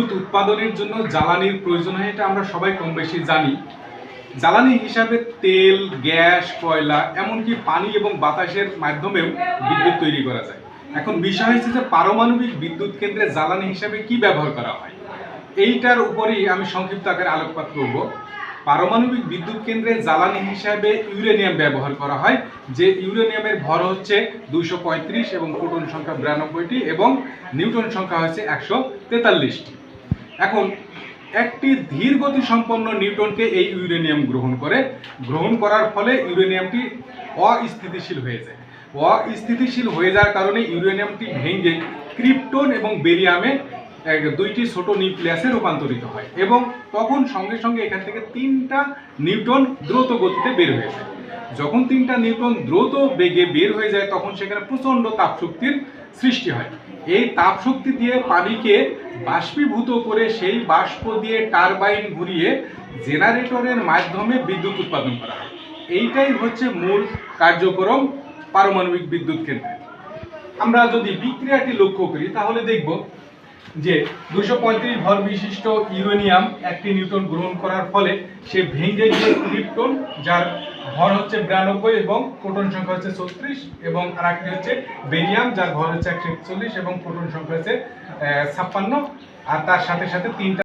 বিদ্যুৎ উৎপাদনের জন্য জ্বালানির প্রয়োজন হয়, এটা আমরা সবাই কম বেশি জানি। জ্বালানি হিসাবে তেল, গ্যাস, কয়লা, এমনকি পানি এবং বাতাসের মাধ্যমেও বিদ্যুৎ তৈরি করা যায়। এখন বিষয় হচ্ছে যে পারমাণবিক বিদ্যুৎ কেন্দ্রে জ্বালানি হিসাবে কি ব্যবহার করা হয়? এইটার উপরেই আমি সংক্ষিপ্ত আকারে আলোকপাত করব। পারমাণবিক বিদ্যুৎ কেন্দ্রে জ্বালানি হিসাবে ইউরেনিয়াম ব্যবহার করা হয়, যে ইউরেনিয়ামের ভর হচ্ছে দুইশো পঁয়ত্রিশ এবং প্রোটন সংখ্যা বিরানব্বইটি এবং নিউটন সংখ্যা হচ্ছে একশো তেতাল্লিশটি। এখন, একটি ধীর গতি সম্পন্ন নিউটনকে এই ইউরেনিয়াম গ্রহণ করে। গ্রহণ করার ফলে ইউরেনিয়ামটি অস্থিতিশীল হয়ে যায়। অস্থিতিশীল হয়ে যাওয়ার কারণে ইউরেনিয়ামটি ভেঙে ক্রিপ্টন এবং বেরিয়ামে দুইটি ছোট নিউক্লিয়াসে রূপান্তরিত হয় এবং তখন সঙ্গে সঙ্গে এখান থেকে তিনটা নিউটন দ্রুত গতিতে বের হয়ে যায়। যখন তিনটা নিউটন দ্রুত বেগে বের হয়ে যায়, তখন সেখানে প্রচণ্ড তাপশক্তির সৃষ্টি হয়। এই তাপশক্তি দিয়ে পানিকে বাষ্পীভূত করে সেই বাষ্প দিয়ে টারবাইন ঘুরিয়ে জেনারেটরের মাধ্যমে বিদ্যুৎ উৎপাদন করা হয়। এইটাই হচ্ছে মূল কার্যক্রম পারমাণবিক বিদ্যুৎ কেন্দ্রে। আমরা যদি বিক্রিয়াটি লক্ষ্য করি, তাহলে দেখব যে দুশো পঁয়ত্রিশ ভর বিশিষ্ট ইউরেনিয়াম একটি নিউটন গ্রহণ করার ফলে সে ভেঙে গিয়ে ক্রিপ্টন, যার ভর হচ্ছে বিরানব্বই এবং প্রোটন সংখ্যা হচ্ছে ছত্রিশ এবং আর একটি হচ্ছে বেরিয়াম, যার ভর হচ্ছে একশো একচল্লিশ এবং প্রোটন সংখ্যা হচ্ছে ছাপ্পান্ন। আর তার সাথে সাথে তিনটা